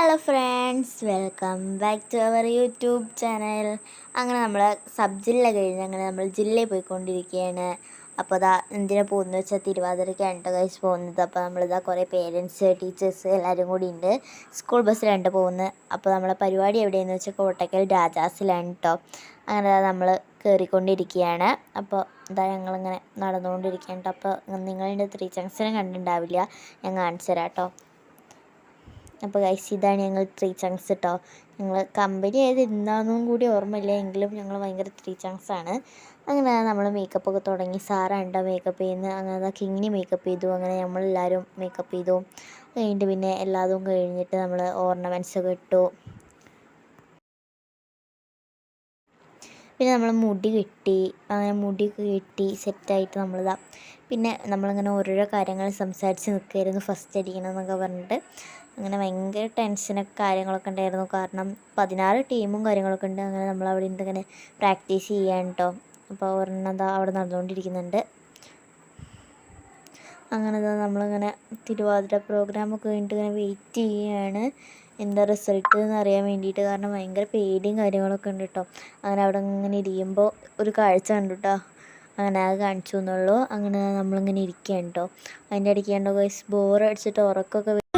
Hello friends welcome back to our YouTube channel അങ്ങനെ നമ്മൾ sub ജില്ല കഴിഞ്ഞ് അങ്ങനെ നമ്മൾ ജില്ലയിൽ പോയിക്കൊണ്ടിരിക്കുകയാണ്. അപ്പോൾ അതാ എന്തിനാ പോകുന്നത് വെച്ചാൽ തിരുവാതിരയ്ക്കാണ് കേട്ടോ കഴിച്ച് പോകുന്നത്. അപ്പോൾ നമ്മളിതാ കുറേ പേരൻസ് ടീച്ചേഴ്സ് എല്ലാവരും കൂടി ഉണ്ട്. സ്കൂൾ ബസ്സിലാണ് പോകുന്നത്. അപ്പോൾ നമ്മളെ പരിപാടി എവിടെയെന്ന് വെച്ചാൽ കോട്ടക്കൽ രാജാസിലാണ് കേട്ടോ അങ്ങനെ നമ്മൾ കയറിക്കൊണ്ടിരിക്കുകയാണ് അപ്പോൾ ഇതാ ഞങ്ങളിങ്ങനെ നടന്നുകൊണ്ടിരിക്കുകയാണ് കേട്ടോ അപ്പോൾ നിങ്ങളുടെ ത്രീ ജംഗ്ഷനും കണ്ടിട്ടുണ്ടാവില്ല. ഞാൻ കാണിച്ചു തരാം കേട്ടോ അപ്പോൾ ഗൈസ് ഇതാണ് ഞങ്ങൾ ത്രീ ചങ്ക്സ് കേട്ടോ ഞങ്ങൾ കമ്പനി ഏത് എന്താണെന്നും കൂടി ഓർമ്മയില്ല എങ്കിലും ഞങ്ങൾ ഭയങ്കര ത്രീ ചങ്ക്സ് ആണ്. അങ്ങനെ നമ്മൾ മേക്കപ്പ് ഒക്കെ തുടങ്ങി. സാറാണ്ട മേക്കപ്പ് ചെയ്യുന്നത് അങ്ങനെ കിങ്ങിനി മേക്കപ്പ് ചെയ്തു. അങ്ങനെ നമ്മളെല്ലാവരും മേക്കപ്പ് ചെയ്തു. കഴിഞ്ഞിട്ട് പിന്നെ എല്ലാതും കഴിഞ്ഞിട്ട് നമ്മൾ ഓർണമെന്റ്സ് ഒക്കെ ഇട്ടു. പിന്നെ നമ്മൾ മുടി കെട്ടി. അങ്ങനെ മുടിയൊക്കെ കെട്ടി സെറ്റായിട്ട് നമ്മളിതാ. പിന്നെ നമ്മളിങ്ങനെ ഓരോരോ കാര്യങ്ങൾ സംസാരിച്ച് നിൽക്കുകയായിരുന്നു ഫസ്റ്റ് അടിക്കണം എന്നൊക്കെ പറഞ്ഞിട്ട്. അങ്ങനെ ഭയങ്കര ടെൻഷനൊക്കെ കാര്യങ്ങളൊക്കെ ഉണ്ടായിരുന്നു. കാരണം പതിനാറ് ടീമും കാര്യങ്ങളൊക്കെ ഉണ്ട്. അങ്ങനെ നമ്മൾ അവിടെ ഇരുന്ന് ഇങ്ങനെ പ്രാക്ടീസ് ചെയ്യാൻ കേട്ടോ അപ്പോൾ ഒരെണ്ണം അവിടെ നടന്നുകൊണ്ടിരിക്കുന്നുണ്ട്. അങ്ങനെ നമ്മളിങ്ങനെ തിരുവാതിര പ്രോഗ്രാമൊക്കെ കഴിഞ്ഞിട്ട് ഇങ്ങനെ വെയിറ്റ് ചെയ്യുകയാണ്. എന്താ റിസൾട്ട് എന്ന് അറിയാൻ വേണ്ടിയിട്ട്. കാരണം ഭയങ്കര പേടിയും കാര്യങ്ങളൊക്കെ ഉണ്ട് കേട്ടോ അങ്ങനെ അവിടെ ഇങ്ങനെ ഇരിക്കുമ്പോൾ ഒരു കാഴ്ച കണ്ടു കേട്ടോ അങ്ങനെ അത് കാണിച്ചു എന്നുള്ളൂ അങ്ങനെ നമ്മളിങ്ങനെ ഇരിക്കുകയാണ് കേട്ടോ അതിന്റെ ഇടയ്ക്ക് കണ്ടോ ബോർ അടിച്ചിട്ട് ഉറക്കമൊക്കെ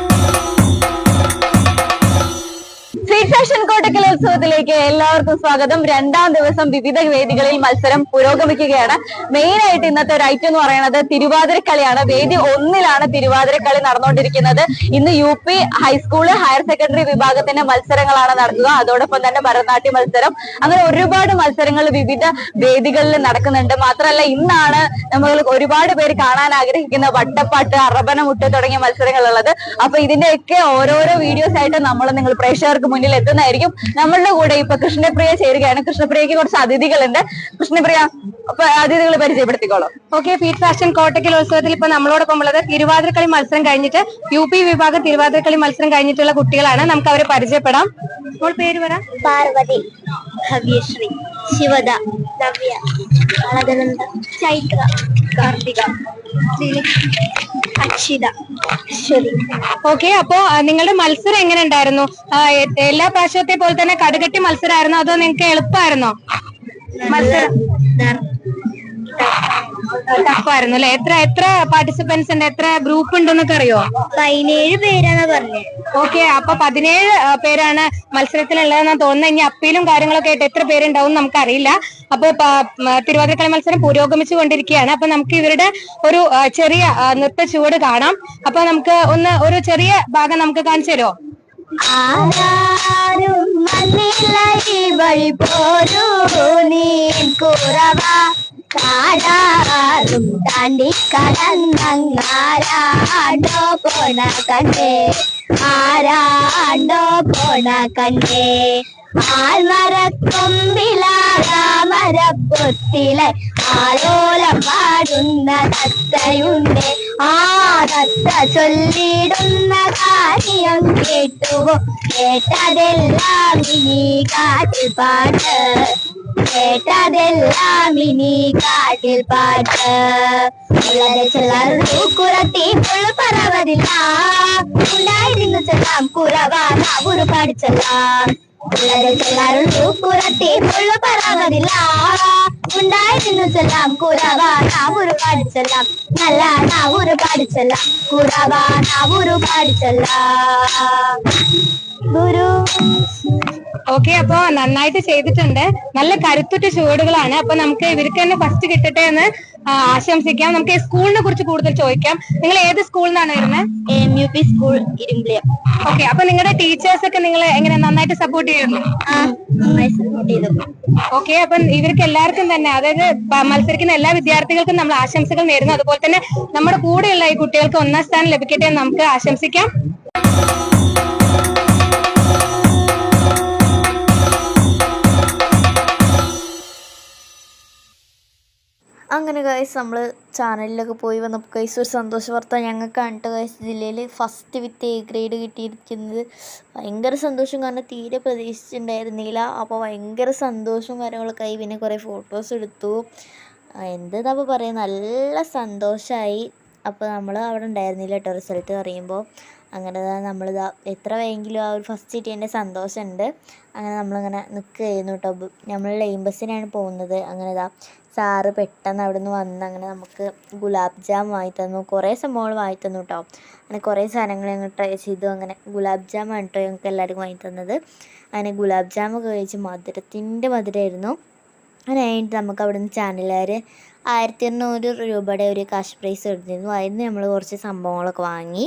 ഫാഷൻ കോട്ടക്കൽ ഉത്സവത്തിലേക്ക് എല്ലാവർക്കും സ്വാഗതം. രണ്ടാം ദിവസം വിവിധ വേദികളിൽ മത്സരം പുരോഗമിക്കുകയാണ്. മെയിൻ ആയിട്ട് ഇന്നത്തെ ഒരു ഐറ്റം എന്ന് പറയുന്നത് തിരുവാതിരക്കളിയാണ് വേദി ഒന്നിലാണ് തിരുവാതിരക്കളി നടന്നുകൊണ്ടിരിക്കുന്നത്. ഇന്ന് U P high school higher secondary വിഭാഗത്തിന്റെ മത്സരങ്ങളാണ് നടക്കുക. അതോടൊപ്പം തന്നെ ഭരതനാട്യ മത്സരം. അങ്ങനെ ഒരുപാട് മത്സരങ്ങൾ വിവിധ വേദികളിൽ നടക്കുന്നുണ്ട്. മാത്രമല്ല ഇന്നാണ് നമ്മൾ ഒരുപാട് പേര് കാണാൻ ആഗ്രഹിക്കുന്ന വട്ടപ്പാട്ട് അറബനമുട്ട് തുടങ്ങിയ മത്സരങ്ങളുള്ളത്. അപ്പൊ ഇതിന്റെയൊക്കെ ഓരോരോ വീഡിയോസ് ആയിട്ട് നമ്മൾ നിങ്ങൾ പ്രേക്ഷകർക്ക് മുന്നിൽ എത്തുന്നതായിരിക്കും. നമ്മളുടെ കൂടെ ഇപ്പൊ കൃഷ്ണപ്രിയ ചേരുകയാണ്. കൃഷ്ണപ്രിയക്ക് കുറച്ച് അതിഥികളുണ്ട്. കൃഷ്ണപ്രിയ അപ്പൊ അതിഥികൾ പരിചയപ്പെടുത്തിക്കോളൂ. ഓക്കെ ഫീഡ് ഫാഷൻ കോട്ടക്കൽ ഉത്സവത്തിൽ ഇപ്പൊ നമ്മളോടൊപ്പം ഉള്ളത് തിരുവാതിരക്കളി മത്സരം കഴിഞ്ഞിട്ട് യു പി വിഭാഗം തിരുവാതിരക്കളി മത്സരം കഴിഞ്ഞിട്ടുള്ള കുട്ടികളാണ്. നമുക്ക് അവരെ പരിചയപ്പെടാം. അപ്പോൾ പേര് പറ. പാർവതി ഭവ്യശ്രീ ശിവദ നവ്യ അളകനന്ദ ചൈത്ര കാർത്തിക. അക്ഷിത ശരി. ഓക്കെ അപ്പോ നിങ്ങളുടെ മത്സരം എങ്ങനെ ഉണ്ടായിരുന്നു എല്ലാ പ്രാവശ്യത്തെ പോലെ തന്നെ കടുകട്ടി മത്സരമായിരുന്നോ? അതോ നിങ്ങൾക്ക് എളുപ്പമായിരുന്നോ? മത്സരം. ടഫായിരുന്നു അല്ലെ? എത്ര എത്ര പാർട്ടിസിപ്പൻസ് ഉണ്ട്? എത്ര ഗ്രൂപ്പ് ഉണ്ടെന്നൊക്കെ അറിയോ? പതിനേഴ് പേരാണ് പറഞ്ഞത് ഓക്കെ അപ്പൊ പതിനേഴ് പേരാണ് മത്സരത്തിലുള്ളതെന്ന് തോന്നുന്നത് ഇനി അപ്പീലും കാര്യങ്ങളൊക്കെ ആയിട്ട് എത്ര പേരുണ്ടാവും നമുക്ക് അറിയില്ല അപ്പൊ തിരുവാതിരക്കളി മത്സരം പുരോഗമിച്ചു കൊണ്ടിരിക്കുകയാണ്. അപ്പൊ നമുക്ക് ഇവരുടെ ഒരു ചെറിയ നൃത്ത ചുവട് കാണാം. അപ്പൊ നമുക്ക് ഒന്ന് ഒരു ചെറിയ ഭാഗം നമുക്ക് കാണിച്ചു തരുമോ? ആരാരും മണ്ണിലായി വഴി പോരൂ നീ കുറവ കാടാറും താണ്ടി കടന്നങ്ങാരാണ്ടോ പോണ കണ്ടേ ആരാണ്ടോ പോണ കണ്ടേ ആൽമരക്കൊമ്പിലാമരപ്പൊത്തിലെ ആലോലം പാടുന്ന തത്തയുണ്ട്. ആ തത്ത ചൊല്ലിടുന്ന കാര്യം കേട്ടുവോ? കേട്ടതെല്ലാം ഇനി കാട്ടിൽ പാട്ട്. கேட்டதெல்லாம் இனி காட்டில் பாட்ட குரத்தையும் புல் பரவதில்லா உண்டாயிருந்துச்செல்லாம் குறவா ஒரு படிச்செல்லாம். குரத்தையும் புல் பரவதில்லா உண்டாயிருந்துச்செல்லாம் குறவா நான் ஒரு படிச்செல்லாம். நல்லா நான் ஒரு படிச்செல்லாம். குறவா நான் ஒரு படிச்செல்லாம். குரு. ഓക്കെ അപ്പൊ നന്നായിട്ട് ചെയ്തിട്ടുണ്ട്. നല്ല കരുത്തുറ്റ ചുവടുകളാണ്. അപ്പൊ നമുക്ക് ഇവർക്ക് തന്നെ ഫസ്റ്റ് കിട്ടട്ടെ എന്ന് ആശംസിക്കാം. നമുക്ക് ഈ സ്കൂളിനെ കുറിച്ച് കൂടുതൽ ചോദിക്കാം. നിങ്ങൾ ഏത് സ്കൂളിൽ നിന്നാണ് വരുന്നത് M U P school Irimbiliyam okay അപ്പൊ നിങ്ങളുടെ ടീച്ചേഴ്സ് ഒക്കെ നിങ്ങളെ എങ്ങനെ നന്നായിട്ട് സപ്പോർട്ട് ചെയ്യുന്നു? ഓക്കെ അപ്പൊ ഇവർക്ക് എല്ലാവർക്കും തന്നെ അതായത് മത്സരിക്കുന്ന എല്ലാ വിദ്യാർത്ഥികൾക്കും നമ്മൾ ആശംസകൾ നേരുന്നു. അതുപോലെ തന്നെ നമ്മുടെ കൂടെയുള്ള ഈ കുട്ടികൾക്ക് ഒന്നാം സ്ഥാനം ലഭിക്കട്ടെ എന്ന് നമുക്ക് ആശംസിക്കാം. അങ്ങനെ ഗൈസ് നമ്മൾ ചാനലിലൊക്കെ പോയി വന്നപ്പോൾ ഗൈസ് ഒരു സന്തോഷ വാർത്ത ഞങ്ങൾക്കാണ് കേട്ടോ ഗൈസ് ജില്ലയിൽ ഫസ്റ്റ് വിത്ത് എ ഗ്രേഡ് കിട്ടിയിരിക്കുന്നത്. ഭയങ്കര സന്തോഷം കാരണം തീരെ പ്രതീക്ഷിച്ചിട്ടുണ്ടായിരുന്നില്ല. അപ്പോൾ ഭയങ്കര സന്തോഷവും കാര്യങ്ങളൊക്കെ ആയി. പിന്നെ കുറേ ഫോട്ടോസ് എടുത്തു. എന്താ പറയാം? നല്ല സന്തോഷമായി അപ്പോൾ നമ്മൾ അവിടെ ഉണ്ടായിരുന്നില്ല കേട്ടോ റിസൾട്ട് അറിയുമ്പോൾ അങ്ങനെ നമ്മളിതാ എത്ര വേയെങ്കിലും ആ ഒരു ഫസ്റ്റ് കിട്ടിയതിന്റെ സന്തോഷമുണ്ട്. അങ്ങനെ നമ്മളിങ്ങനെ നിൽക്കുകയായിരുന്നു കേട്ടോ. നമ്മൾ ലൈൻ ബസ്സിനാണ് പോകുന്നത്. അങ്ങനെ ഇതാ സാറ് പെട്ടെന്ന് അവിടെ നിന്ന് വന്ന് അങ്ങനെ നമുക്ക് ഗുലാബ് ജാം വാങ്ങി തന്നു. കുറേ സംഭവങ്ങൾ വാങ്ങി തന്നു കേട്ടോ. അങ്ങനെ കുറേ സാധനങ്ങൾ ഞങ്ങൾ ട്രൈ ചെയ്തു. അങ്ങനെ ഗുലാബ് ജാം ആണ് കേട്ടോ ഞങ്ങൾക്ക് എല്ലാവർക്കും വാങ്ങി തന്നത്. അങ്ങനെ ഗുലാബ് ജാം ഒക്കെ കഴിച്ച് മധുരത്തിന്റെ മധുരമായിരുന്നു. അങ്ങനെ കഴിഞ്ഞിട്ട് നമുക്ക് അവിടെ നിന്ന് ചാനലുകാർ ആയിരത്തി എണ്ണൂറ് രൂപയുടെ ഒരു കാശ് പ്രൈസ് എടുത്തിരുന്നു. അതിന് നമ്മൾ കുറച്ച് സംഭവങ്ങളൊക്കെ വാങ്ങി.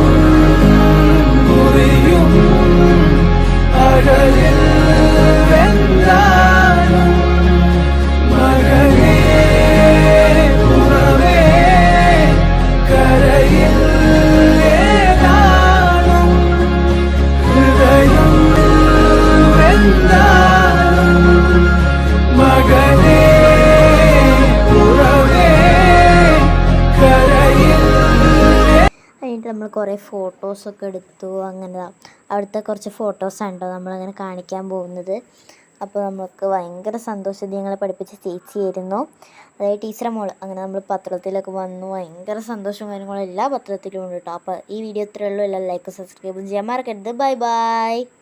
കുറേ ഫോട്ടോസൊക്കെ എടുത്തു. അങ്ങനെ അവിടുത്തെ കുറച്ച് ഫോട്ടോസാണ് കേട്ടോ നമ്മളങ്ങനെ കാണിക്കാൻ പോകുന്നത്. അപ്പോൾ നമുക്ക് ഭയങ്കര സന്തോഷം. ഞങ്ങളെ പഠിപ്പിച്ച ചേച്ചിയായിരുന്നു അതായത് ടീച്ചറെ മോൾ അങ്ങനെ നമ്മൾ പത്രത്തിലൊക്കെ വന്നു. ഭയങ്കര സന്തോഷവും കാര്യങ്ങളും എല്ലാ പത്രത്തിലും ഉണ്ട് കേട്ടോ അപ്പോൾ ഈ വീഡിയോ ഇത്രയേ ഉള്ളൂ. എല്ലാം ലൈക്ക് സബ്സ്ക്രൈബും ചെയ്യാൻ മറക്കരുത്. Bye bye